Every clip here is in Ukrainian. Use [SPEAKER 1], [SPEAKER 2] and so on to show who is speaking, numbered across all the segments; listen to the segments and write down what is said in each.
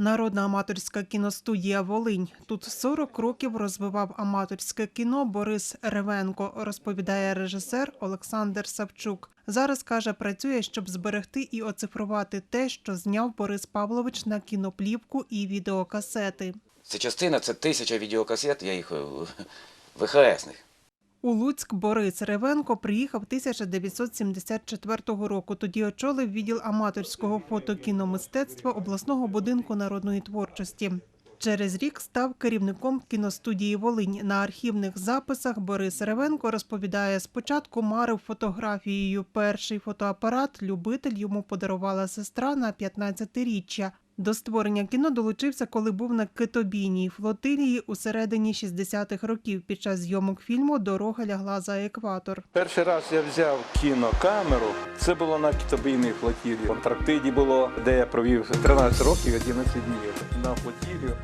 [SPEAKER 1] Народна аматорська кіностудія Волинь. Тут 40 років розвивав аматорське кіно Борис Ревенко, розповідає режисер Олександр Савчук. Зараз каже, працює, щоб зберегти і оцифрувати те, що зняв Борис Павлович на кіноплівку і відеокасети.
[SPEAKER 2] Це частина, це тисяча відеокасет, я їх е, ВХСних.
[SPEAKER 1] У Луцьк Борис Ревенко приїхав 1974 року. Тоді очолив відділ аматорського фотокіномистецтва обласного будинку народної творчості. Через рік став керівником кіностудії Волинь. На архівних записах Борис Ревенко розповідає, спочатку марив фотографією. Перший фотоапарат любитель йому подарувала сестра на 15-річчя. До створення кіно долучився, коли був на китобійній флотилії у середині 60-х років під час зйомок фільму Дорога лягла за екватор.
[SPEAKER 3] Перший раз я взяв кінокамеру. Це було на китобійній флотілі. В Антарктиді було, де я провів 13 років, 11 днів. На флотілію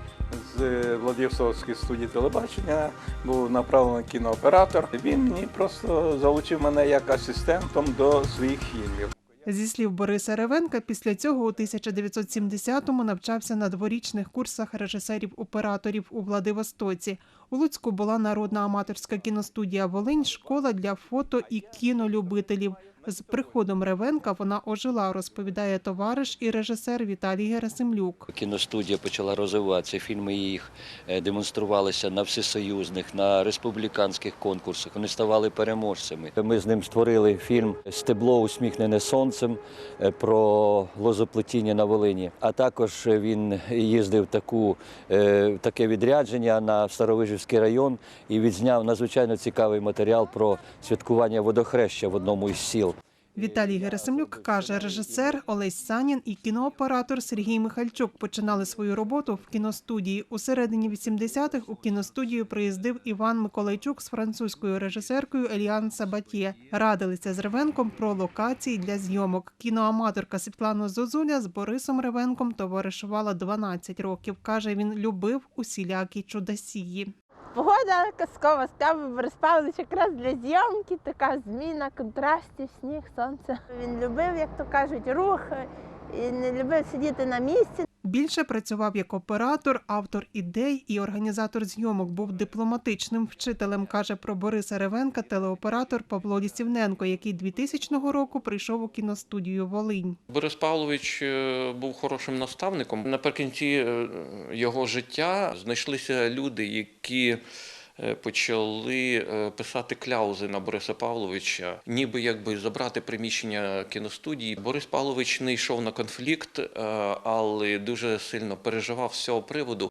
[SPEAKER 3] з Владивостокської студії телебачення був направлений кінооператор. Він мені просто залучив мене як асистентом до своїх фільмів.
[SPEAKER 1] Зі слів Бориса Ревенка, після цього у 1970-му навчався на дворічних курсах режисерів-операторів у Владивостоці. У Луцьку була народна аматорська кіностудія Волинь, школа для фото і кінолюбителів. З приходом Ревенка вона ожила, розповідає товариш і режисер Віталій Герасимлюк.
[SPEAKER 4] Кіностудія почала розвиватися. Фільми їх е, демонструвалися на всесоюзних, на республіканських конкурсах. Вони ставали переможцями. Ми з ним створили фільм Стебло усміхнене сонцем е, про лозоплетіння на Волині. А також він їздив таку, е, таке відрядження на Старовижівський район і відзняв надзвичайно цікавий матеріал про святкування водохреща в одному із сіл.
[SPEAKER 1] Віталій Герасимлюк каже, режисер Олесь Санін і кінооператор Сергій Михальчук починали свою роботу в кіностудії. У середині 80-х у кіностудію приїздив Іван Миколайчук з французькою режисеркою Еліан Сабатє. Радилися з Ревенком про локації для зйомок. Кіноаматорка Світлана Зозуля з Борисом Ревенком товаришувала 12 років. Каже, він любив усілякі чудосії.
[SPEAKER 5] Погода казкова, став Борис Павлович якраз для зйомки, така зміна контрастів, сніг, сонце. Він любив, як то кажуть, рух і не любив сидіти на місці.
[SPEAKER 1] Більше працював як оператор, автор ідей і організатор зйомок. Був дипломатичним вчителем, каже про Бориса Ревенка телеоператор Павло Лісівненко, який 2000 року прийшов у кіностудію Волинь.
[SPEAKER 6] Борис Павлович е, був хорошим наставником. Наприкінці е, його життя знайшлися люди, які почали е, писати кляузи на Бориса Павловича, ніби якби забрати приміщення кіностудії. Борис Павлович не йшов на конфлікт, е, але дуже сильно переживав з цього приводу.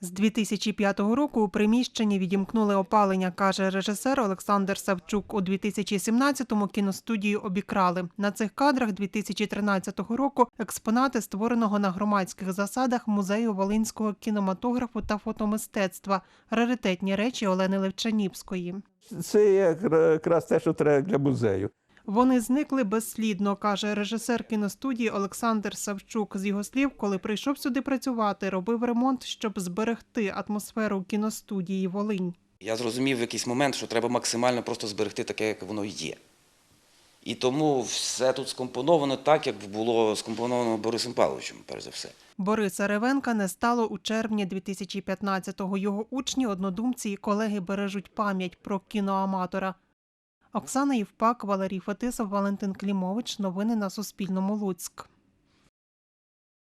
[SPEAKER 1] З 2005 року у приміщенні відімкнули опалення, каже режисер Олександр Савчук. У 2017-му кіностудію обікрали. На цих кадрах 2013 року експонати створеного на громадських засадах музею волинського кінематографу та фотомистецтва, раритетні речі Олени Левчанівської.
[SPEAKER 3] Це якраз те, що треба для музею.
[SPEAKER 1] Вони зникли безслідно, каже режисер кіностудії Олександр Савчук. З його слів, коли прийшов сюди працювати, робив ремонт, щоб зберегти атмосферу кіностудії Волинь.
[SPEAKER 2] Я зрозумів в якийсь момент, що треба максимально просто зберегти таке, як воно є. І тому все тут скомпоновано так, як було скомпоновано Борисом Павловичем, перш за все.
[SPEAKER 1] Бориса Ревенка не стало у червні 2015-го. Його учні, однодумці і колеги бережуть пам'ять про кіноаматора. Оксана Євпак, Валерій Фетисов, Валентин Клімович. Новини на Суспільному. Луцьк.